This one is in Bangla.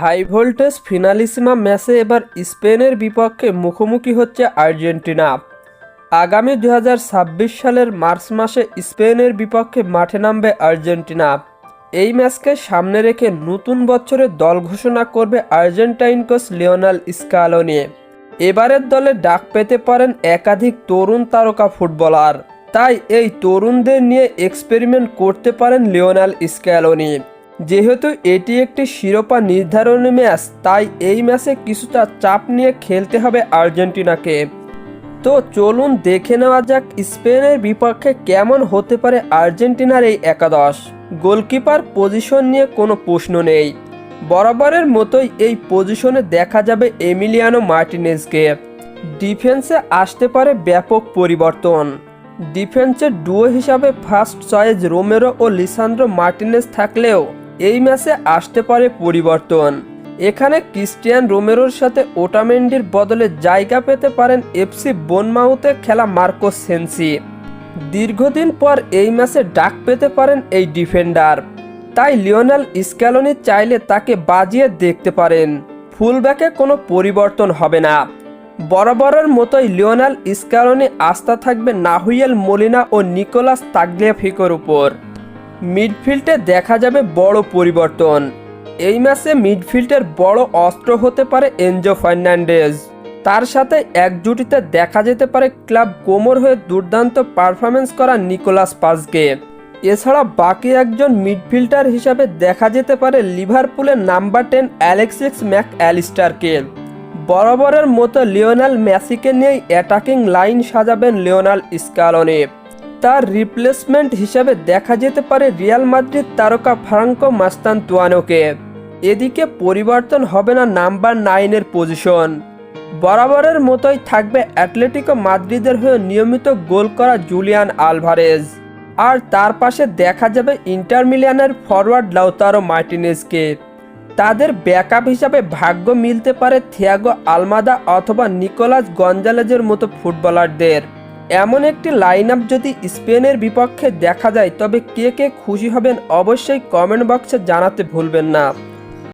হাই ভোল্টেজ ফিনালিসিমা ম্যাচে এবার স্পেনের বিপক্ষে মুখোমুখি হচ্ছে আর্জেন্টিনা। আগামী দু হাজার ছাব্বিশ সালের মার্চ মাসে স্পেনের বিপক্ষে মাঠে নামবে আর্জেন্টিনা। এই ম্যাচকে সামনে রেখে নতুন বছরে দল ঘোষণা করবে আর্জেন্টাইন কোচ লিওনাল স্কালোনি। এবারের দলে ডাক পেতে পারেন একাধিক তরুণ তারকা ফুটবলার। তাই এই তরুণদের নিয়ে এক্সপেরিমেন্ট করতে পারেন লিওনাল স্ক্যালোনি যেহেতু এটি একটি শিরোপা নির্ধারণী ম্যাচ, তাই এই ম্যাচে কিছুটা চাপ নিয়ে খেলতে হবে আর্জেন্টিনাকে। তো চলুন দেখে নেওয়া যাক স্পেনের বিপক্ষে কেমন হতে পারে আর্জেন্টিনার এই একাদশ। গোলকিপার পজিশন নিয়ে কোনো প্রশ্ন নেই। বরাবরের মতোই এই পজিশনে দেখা যাবে এমিলিয়ানো মার্টিনেজকে। ডিফেন্সে আসতে পারে ব্যাপক পরিবর্তন। ডিফেন্সের ডুয়ো হিসাবে ফার্স্ট চয়েজ রোমেরো ও লিসান্দ্রো মার্টিনেজ থাকলেও এই ম্যাচে আসতে পারে পরিবর্তন। এখানে ক্রিস্টিয়ান রোমেরোর সাথে ওটামেন্ডির বদলে জায়গা পেতে পারেন এফসি বনমাউতে খেলা মার্কোস সেন্সি। দীর্ঘদিন পর এই ম্যাচে ডাক পেতে পারেন এই ডিফেন্ডার। তাই লিওনাল স্ক্যালোনি চাইলে তাকে বাজিয়ে দেখতে পারেন। ফুলব্যাকে কোনো পরিবর্তন হবে না। বরাবরের মতোই লিওনাল স্ক্যালোনি আস্থা থাকবে নাহুয়েল মলিনা ও নিকোলাস তাগলিয়াফিকোর উপর। মিডফিল্ডে দেখা যাবে বড় পরিবর্তন। এই ম্যাচে মিডফিল্ডের বড় অস্ত্র হতে পারে এনজো ফার্নান্ডেজ। তার সাথে একজুটিতে দেখা যেতে পারে ক্লাব কোমর হয়ে দুর্দান্ত পারফরমেন্স করা নিকোলাস পাসকে এছাড়া বাকি একজন মিডফিল্ডার হিসাবে দেখা যেতে পারে লিভারপুলের নাম্বার টেন অ্যালেক্সিক্স ম্যাক অ্যালিস্টারকে বরাবরের মতো লিওনাল মেসিকে নিয়েই অ্যাটাকিং লাইন সাজাবেন লিওনাল স্কালনে। তার রিপ্লেসমেন্ট হিসাবে দেখা যেতে পারে রিয়াল মাদ্রিদ তারকা ফ্রাঙ্কো মাস্তান তুয়ানোকে এদিকে পরিবর্তন হবে না নাম্বার নাইনের পজিশন বরাবরের মতোই থাকবে অ্যাটলেটিকো মাদ্রিদের হয়ে নিয়মিত গোল করা জুলিয়ান আলভারেজ আর তার পাশে দেখা যাবে ইন্টার মিলিয়ানের ফরওয়ার্ড লাউতারো মার্টিনেজকে তাদের ব্যাকআপ হিসাবে ভাগ্য মিলতে পারে থিয়াগো আলমাদা অথবা নিকোলাস গঞ্জালেজের মতো ফুটবলারদের এমন একটি লাইন আপ যদি স্পেনের বিপক্ষে দেখা যায়, তবে কে কে খুশি হবেন অবশ্যই কমেন্ট বক্সে জানাতে ভুলবেন না।